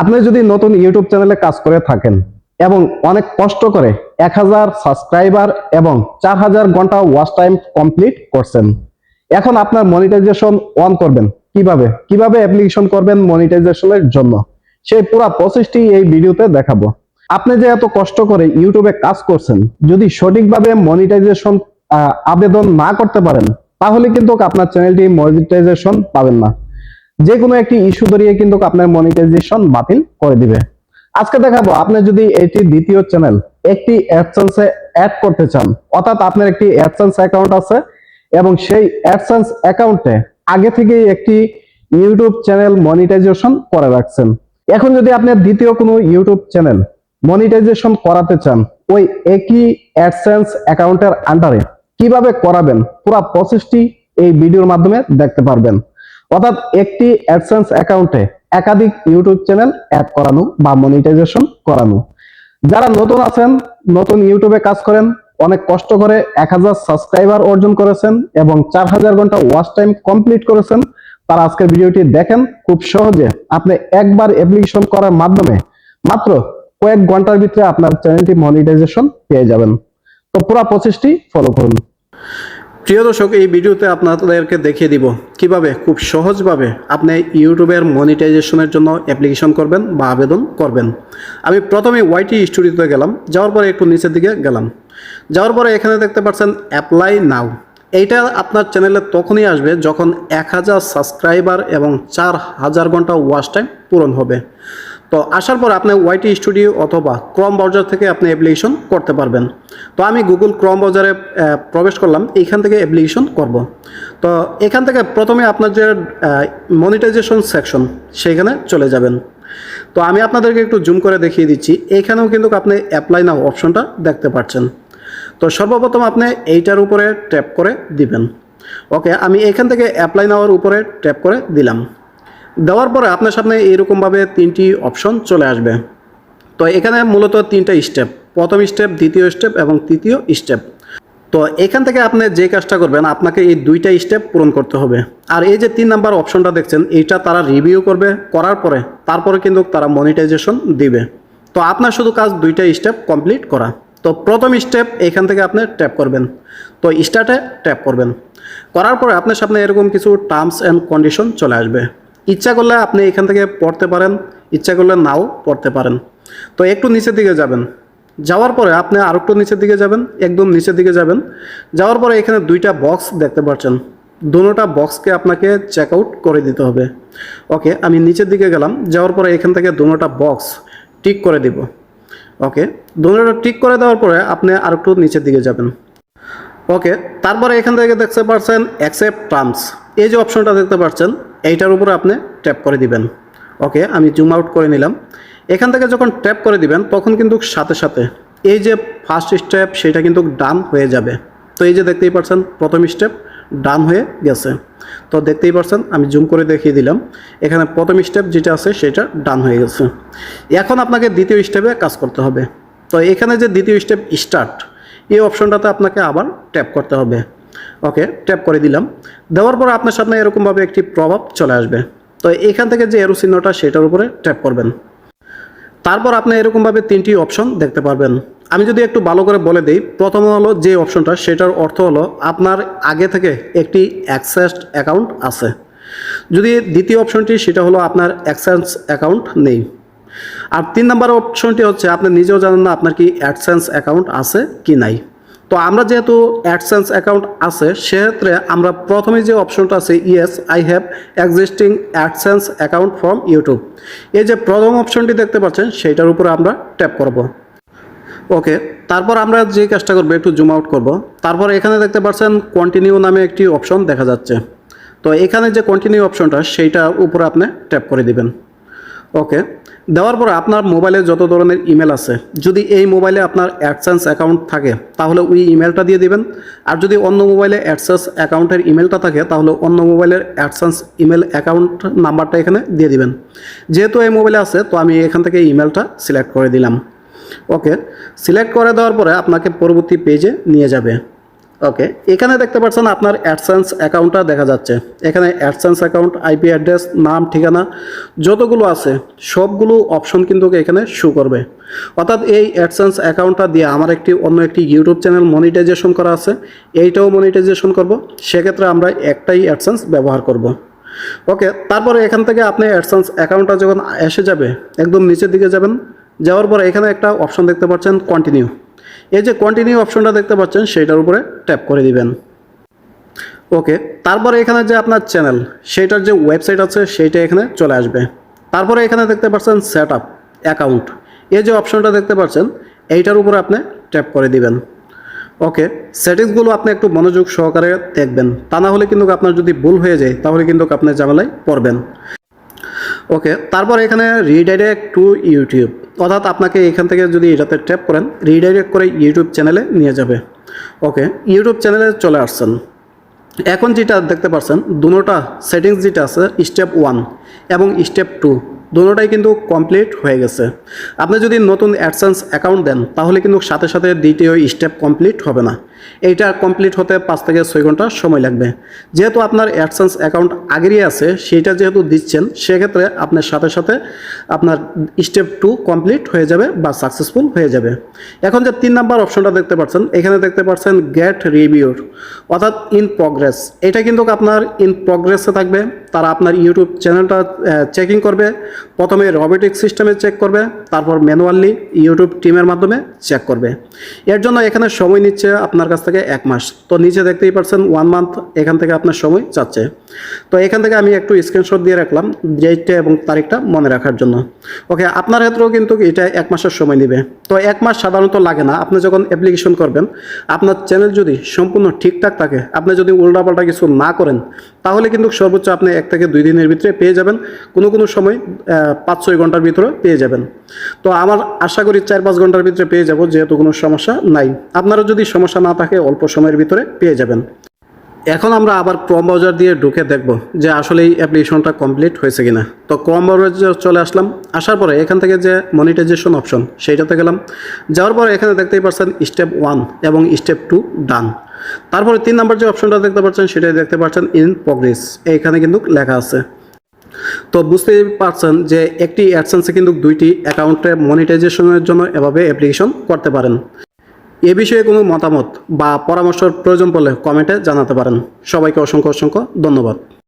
আপনি যদি নতুন ইউটিউব চ্যানেলে কাজ করে থাকেন এবং অনেক কষ্ট করে এক হাজার সাবস্ক্রাইবার এবং চার হাজার ঘণ্টা ওয়াচ টাইম কমপ্লিট করছেন, এখন আপনার মনিটাইজেশন অন করবেন। কীভাবে? কীভাবে অ্যাপ্লিকেশন করবেন মনিটাইজেশনের জন্য? সেই পুরো প্রসেসটি এই ভিডিওতে দেখাবো। আপনি যে এত কষ্ট করে ইউটিউবে কাজ করছেন, যদি সঠিকভাবে মনিটাইজেশন আবেদন না করতে পারেন, তাহলে কিন্তু আপনার চ্যানেলটি মনিটাইজেশন পাবেন না। যে কোনো একটি ইস্যু ধরিয়ে কিন্তু আপনার মনিটাইজেশন বাতিল করে দিবে। আজকে দেখাবো, আপনি যদি এটি দ্বিতীয় চ্যানেল একটি অ্যাডসেন্সে অ্যাড করতে চান, অর্থাৎ আপনার একটি অ্যাডসেন্স অ্যাকাউন্ট আছে, এবং সেই অ্যাডসেন্স অ্যাকাউন্টে আগে থেকেই একটি ইউটিউব চ্যানেল মনিটাইজেশন করে রাখছেন। এখন যদি আপনি দ্বিতীয় কোনো ইউটিউব চ্যানেল মনিটাইজেশন করাতে চান, ওই একই অ্যাডসেন্স অ্যাকাউন্টের আন্ডারে কীভাবে করাবেন, পুরো প্রসেসটি এই ভিডিওর মাধ্যমে দেখতে পারবেন। অর্থাৎ একটি অ্যাডসেন্স অ্যাকাউন্টে একাধিক ইউটিউব চ্যানেল অ্যাড করানো বা মনিটাইজেশন করানো। যারা নতুন আছেন, নতুন ইউটিউবে কাজ করেন, অনেক কষ্ট করে এক হাজার সাবস্ক্রাইবার অর্জন করেছেন এবং চার হাজার ঘণ্টা ওয়াচ টাইম কমপ্লিট করেছেন, তারা আজকের ভিডিওটি দেখেন খুব সহজে। আপনি একবার অ্যাপ্লিকেশন করার মাধ্যমে মাত্র কয়েক ঘণ্টার ভিতরে আপনার চ্যানেলটি মনিটাইজেশন পেয়ে যাবেন। তো পুরো প্রসেসটি ফলো করুন। প্রিয় দর্শক, এই ভিডিওতে আপনাদেরকে দেখিয়ে দিব কীভাবে, খুব সহজভাবে আপনি ইউটিউবের মনিটাইজেশনের জন্য অ্যাপ্লিকেশন করবেন বা আবেদন করবেন। আমি প্রথমে ওয়াইটি স্টুডিওতে গেলাম, যাওয়ার পরে একটু নিচের দিকে গেলাম। যাওয়ার পরে এখানে দেখতে পাচ্ছেন অ্যাপ্লাই নাও। এইটা আপনার চ্যানেলে তখনই আসবে যখন এক হাজার সাবস্ক্রাইবার এবং চার হাজার ঘণ্টা ওয়াচ টাইম পূরণ হবে। তো আসার পর আপনি ওয়াইটি স্টুডিও অথবা ক্রম ব্রাউজার থেকে আপনি অ্যাপ্লিকেশন করতে পারবেন। তো আমি গুগল ক্রম ব্রাউজারে প্রবেশ করলাম, এইখান থেকে অ্যাপ্লিকেশন করব। তো এখান থেকে প্রথমে আপনার যে মনিটাইজেশন সেকশন সেইখানে চলে যাবেন। তো আমি আপনাদেরকে একটু জুম করে দেখিয়ে দিচ্ছি। এইখানেও কিন্তু আপনি অ্যাপ্লাই নাও অপশনটা দেখতে পাচ্ছেন। তো সর্বপ্রথম আপনি এইটার উপরে ট্যাপ করে দিবেন। ওকে আমি এখান থেকে অ্যাপ্লাই নাওয়ার উপরে ট্যাপ করে দিলাম। দেওয়ার পরে আপনার সামনে এরকমভাবে তিনটি অপশন চলে আসবে। তো এখানে মূলত তিনটা স্টেপ প্রথম স্টেপ দ্বিতীয় স্টেপ এবং তৃতীয় স্টেপ তো এখান থেকে আপনি যে কাজটা করবেন, আপনাকে এই দুইটা স্টেপ পূরণ করতে হবে। আর এই যে তিন নাম্বার অপশনটা দেখছেন এইটা তারা রিভিউ করবে, করার পরে তারপরে কিন্তু তারা মনিটাইজেশন দিবে। তো আপনার শুধু কাজ দুইটা স্টেপ কমপ্লিট করা। তো প্রথম স্টেপ এখান থেকে আপনি ট্যাপ করবেন। তো স্টার্টে ট্যাপ করবেন। করার পরে আপনার সামনে এরকম কিছু টার্মস অ্যান্ড কন্ডিশন চলে আসবে। ইচ্ছা করলে আপনি এখান থেকে পড়তে পারেন, ইচ্ছা করলে নাও পড়তে পারেন। তো একটু নিচের দিকে যাবেন। যাওয়ার পরে আপনি আর একটু নিচের দিকে যাবেন, একদম নিচের দিকে যাবেন। যাওয়ার পরে এখানে দুইটা বক্স দেখতে পাচ্ছেন। দুটোটা বক্সকে আপনাকে চেক আউট করে দিতে হবে। ওকে, আমি নিচের দিকে গেলাম। যাওয়ার পরে এখান থেকে দুটোটা বক্স টিক করে দিব। ওকে দুটোটা টিক করে দেওয়ার পরে আপনি আর একটু নিচের দিকে যাবেন। ওকে, তারপরে এখান থেকে দেখতে পাচ্ছেন অ্যাকসেপ্ট টার্মস এই যে অপশনটা দেখতে পাচ্ছেন এইটার উপরে আপনি ট্যাপ করে দিবেন। ওকে আমি জুম আউট করে নিলাম। এখান থেকে যখন ট্যাপ করে দিবেন, তখন কিন্তু সাথে সাথে এই যে ফার্স্ট স্টেপ সেটা কিন্তু ডান হয়ে যাবে। তো এই যে দেখতেই পাচ্ছেন, প্রথম স্টেপ ডান হয়ে গেছে। তো দেখতেই পাচ্ছেন, আমি জুম করে দেখিয়ে দিলাম। এখানে প্রথম স্টেপ যেটা আছে, সেটা ডান হয়ে গেছে। এখন আপনাকে দ্বিতীয় স্টেপে কাজ করতে হবে। তো এখানে যে দ্বিতীয় স্টেপ স্টার্ট এই অপশনটাতে আপনাকে আবার ট্যাপ করতে হবে। ওকে ট্যাপ করে দিলাম। দেওয়ার পর আপনার সামনে এরকমভাবে একটি প্রভাব চলে আসবে। তো এখান থেকে যে এরো চিহ্নটা, সেটার উপরে ট্যাপ করবেন। তারপর আপনি এরকমভাবে তিনটি অপশন দেখতে পারবেন। আমি যদি একটু ভালো করে বলে দিই, প্রথম হলো যে অপশনটা সেটার অর্থ হলো আপনার আগে থেকে একটি অ্যাক্সেস অ্যাকাউন্ট আছে। যদি দ্বিতীয় অপশনটি সেটা হলো আপনার অ্যাক্সেস অ্যাকাউন্ট নেই। আর তিন নম্বর অপশনটি হচ্ছে, আপনি নিজেও জানেন না আপনার কি অ্যাডসেন্স অ্যাকাউন্ট আছে কি নাই। তো আমরা যেহেতু অ্যাডসেন্স অ্যাকাউন্ট আছে, সেক্ষেত্রে আমরা প্রথমে যে অপশনটা আছে yes I have existing AdSense account from YouTube এই যে প্রথম অপশনটি দেখতে পাচ্ছেন, সেইটার উপরে আমরা ট্যাপ করব। ওকে তারপর আমরা যে কাজটা করব, একটু জুম আউট করব। তারপর এখানে দেখতে পাচ্ছেন কন্টিনিউ নামে একটি অপশন দেখা যাচ্ছে। তো এখানে যে কন্টিনিউ অপশনটা সেইটা উপরে আপনি ট্যাপ করে দিবেন। ওকে দেওয়ার পরে আপনার মোবাইলে যত ধরনের ইমেল আছে, যদি এই মোবাইলে আপনার অ্যাডসেন্স অ্যাকাউন্ট থাকে, তাহলে ওই ইমেলটা দিয়ে দিবেন। আর যদি অন্য মোবাইলে অ্যাডসেন্স অ্যাকাউন্টের ইমেলটা থাকে, তাহলে অন্য মোবাইলের অ্যাডসেন্স ইমেল অ্যাকাউন্ট নাম্বারটা এখানে দিয়ে দিবেন। যেহেতু এই মোবাইলে আছে, তো আমি এখান থেকে ইমেলটা সিলেক্ট করে দিলাম। ওকে সিলেক্ট করে দেওয়ার পরে আপনাকে পরবর্তী পেজে নিয়ে যাবে। ওকে এখানে দেখতে পাচ্ছেন আপনার অ্যাডসেন্স অ্যাকাউন্টটা দেখা যাচ্ছে। এখানে অ্যাডসেন্স অ্যাকাউন্ট আইপি অ্যাড্রেস নাম, ঠিকানা যতগুলো আছে, সবগুলো অপশন কিন্তু এখানে শো করবে। অর্থাৎ এই অ্যাডসেন্স অ্যাকাউন্টটা দিয়ে আমার একটি, অন্য একটি ইউটিউব চ্যানেল মনিটাইজেশন করা আছে। এইটাও মনিটাইজেশন করব। সেক্ষেত্রে আমরা একটাই অ্যাডসেন্স ব্যবহার করব। ওকে তারপরে এখান থেকে আপনি অ্যাডসেন্স অ্যাকাউন্টটা যখন এসে যাবে, একদম নিচের দিকে যাবেন, যাওয়ার পরে এখানে একটা অপশন দেখতে পাচ্ছেন কন্টিনিউ এই যে কন্টিনিউ অপশনটা দেখতে পাচ্ছেন, সেইটার উপরে ট্যাপ করে দিবেন। ওকে তারপরে এখানে যে আপনার চ্যানেল সেইটার যে ওয়েবসাইট আছে, সেইটা এখানে চলে আসবে। তারপরে এখানে দেখতে পাচ্ছেন সেট আপ অ্যাকাউন্ট এই যে অপশনটা দেখতে পাচ্ছেন, এইটার উপরে আপনি ট্যাপ করে দিবেন। ওকে সেটিংসগুলো আপনি একটু মনোযোগ সহকারে দেখবেন। তা না হলে কিন্তু আপনার যদি ভুল হয়ে যায়, তাহলে কিন্তু আপনি ঝামেলায় পড়বেন। ওকে তারপর এখানে রিডাইরেক্ট টু ইউটিউব অর্থাৎ আপনাকে এখান থেকে যদি এটাতে ট্যাপ করেন রিডাইরেক্ট করে ইউটিউব চ্যানেলে নিয়ে যাবে। ওকে ইউটিউব চ্যানেলে চলে আসছেন। এখন যেটা দেখতে পাচ্ছেন, দুটোটা সেটিংস যেটা আছে স্টেপ ওয়ান এবং স্টেপ টু দুটোটাই কিন্তু কমপ্লিট হয়ে গেছে। আপনি যদি নতুন অ্যাডসেন্স অ্যাকাউন্ট দেন, তাহলে কিন্তু সাথে সাথে দ্বিতীয় স্টেপ কমপ্লিট হবে না। এইটা কমপ্লিট হতে পাঁচ থেকে ছয় ঘণ্টা সময় লাগবে। যেহেতু আপনার অ্যাডসেন্স অ্যাকাউন্ট আগেরই আছে, সেইটা যেহেতু দিচ্ছেন, সেক্ষেত্রে আপনার সাথে সাথে আপনার স্টেপ টু কমপ্লিট হয়ে যাবে বা সাকসেসফুল হয়ে যাবে। এখন যে তিন নাম্বার অপশনটা দেখতে পাচ্ছেন, এখানে দেখতে পাচ্ছেন গেট রিভিউর অর্থাৎ ইন প্রগ্রেস এটা কিন্তু আপনার ইন প্রগ্রেসে থাকবে, তারা আপনার ইউটিউব চ্যানেলটা চেকিং করবে, প্রথমে রবোটিক সিস্টেমে চেক করবে, তারপর ম্যানুয়ালি ইউটিউব টিমের মাধ্যমে চেক করবে। এর জন্য এখানে সময় নিচ্ছে আপনার কাছ থেকে এক মাস। তো নিচে দেখতেই পাচ্ছেন ওয়ান মান্থ এখান থেকে আপনার সময় চাচ্ছে তো এখান থেকে আমি একটু স্ক্রিনশট দিয়ে রাখলাম ডেটটা এবং তারিখটা মনে রাখার জন্য। ওকে, আপনার ক্ষেত্রেও কিন্তু এটা এক মাসের সময় নেবে। তো এক মাস সাধারণত লাগে না। আপনি যখন অ্যাপ্লিকেশন করবেন, আপনার চ্যানেল যদি সম্পূর্ণ ঠিকঠাক থাকে, আপনি যদি উল্টাপাল্টা কিছু না করেন, তাহলে কিন্তু সর্বোচ্চ আপনি এক থেকে দুই দিনের ভিতরে পেয়ে যাবেন। কোনো কোনো সময় পাঁচ ছয় ঘণ্টার ভিতরে পেয়ে যাবেন। তো আমার আশা করি চার পাঁচ ঘণ্টার ভিতরে পেয়ে যাব, যেহেতু কোনো সমস্যা নাই। আপনারও যদি সমস্যা না থাকে, অল্প সময়ের ভিতরে পেয়ে যাবেন। এখন আমরা আবার ক্রম ব্রাউজার দিয়ে ঢুকে দেখব যে আসলে এই অ্যাপ্লিকেশনটা কমপ্লিট হয়েছে কিনা। তো ক্রম ব্রাউজার চলে আসলাম। আসার পরে এখান থেকে যে মনিটাইজেশন অপশন, সেইটাতে গেলাম। যাওয়ার পরে এখানে দেখতেই পাচ্ছেন স্টেপ ওয়ান এবং স্টেপ টু ডান। তারপরে তিন নম্বর যে অপশনটা দেখতে পাচ্ছেন, সেটাই দেখতে পাচ্ছেন ইন প্রগ্রেস। এইখানে কিন্তু লেখা আছে। তো বুঝতেই পারছেন যে একটি অ্যাডসেন্সে কিন্তু দুইটি অ্যাকাউন্টে মনিটাইজেশনের জন্য এভাবে অ্যাপ্লিকেশন করতে পারেন। এ বিষয়ে কোনো মতামত বা পরামর্শের প্রয়োজন পড়লে কমেন্টে জানাতে পারেন। সবাইকে অসংখ্য অসংখ্য ধন্যবাদ।